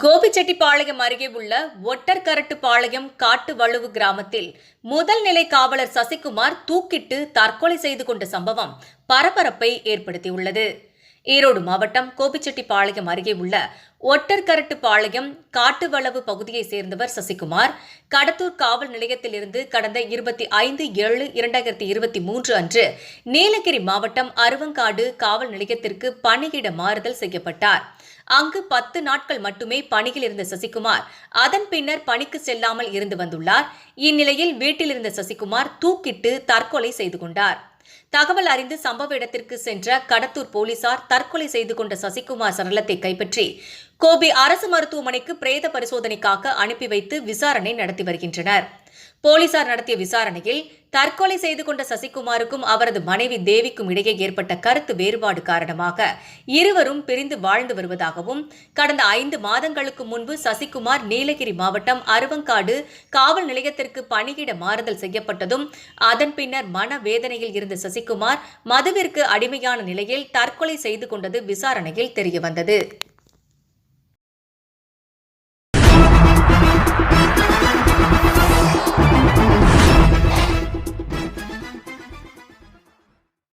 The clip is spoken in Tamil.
கோபிச்செட்டிப்பாளையம் அருகே உள்ள ஒட்டர்கரட்டுப்பாளையம் காட்டுவழுவு கிராமத்தில் முதல் நிலை காவலர் சசிகுமார் தூக்கிட்டு தற்கொலை செய்து கொண்ட சம்பவம் பரபரப்பை ஏற்படுத்தியுள்ளது. ஈரோடு மாவட்டம் கோபிச்செட்டிப்பாளையம் அருகே உள்ள ஒட்டர்கரட்டுப்பாளையம் காட்டுவளவு பகுதியைச் சேர்ந்தவர் சசிகுமார். கடத்தூர் காவல் நிலையத்திலிருந்து கடந்த இருபத்தி ஐந்து ஏழு இரண்டாயிரத்தி இருபத்தி மூன்று அன்று நீலகிரி மாவட்டம் அருவங்காடு காவல் நிலையத்திற்கு பணியிட மாறுதல் செய்யப்பட்டார். அங்கு பத்து நாட்கள் மட்டுமே பணியில் இருந்த சசிகுமார் அதன் பின்னர் பணிக்கு செல்லாமல் இருந்து வந்துள்ளார். இந்நிலையில் வீட்டில் இருந்த சசிகுமார் தூக்கிட்டு தற்கொலை செய்து கொண்டார். தகவல் அறிந்து சம்பவ இடத்திற்கு சென்ற கடத்தூர் போலீசார் தற்கொலை செய்து கொண்ட சசிகுமார் சடலத்தை கைப்பற்றி கோபி அரசு மருத்துவமனைக்கு பிரேத பரிசோதனைக்காக அனுப்பி வைத்து விசாரணை நடத்தி வருகின்றனர். போலீசார் நடத்திய விசாரணையில் தற்கொலை செய்து கொண்ட சசிகுமாருக்கும் அவரது மனைவி தேவிக்கும் இடையே ஏற்பட்ட கருத்து வேறுபாடு காரணமாக இருவரும் பிரிந்து வாழ்ந்து வருவதாகவும் கடந்த ஐந்து மாதங்களுக்கு முன்பு சசிகுமார் நீலகிரி மாவட்டம் அருவங்காடு காவல் நிலையத்திற்கு பணியிட மாறுதல் செய்யப்பட்டதும் அதன் பின்னர் மனவேதனையில் இருந்த சசி சசிகுமார் மதுவிற்கு அடிமையான நிலையில் தற்கொலை செய்து கொண்டது விசாரணையில் தெரியவந்தது.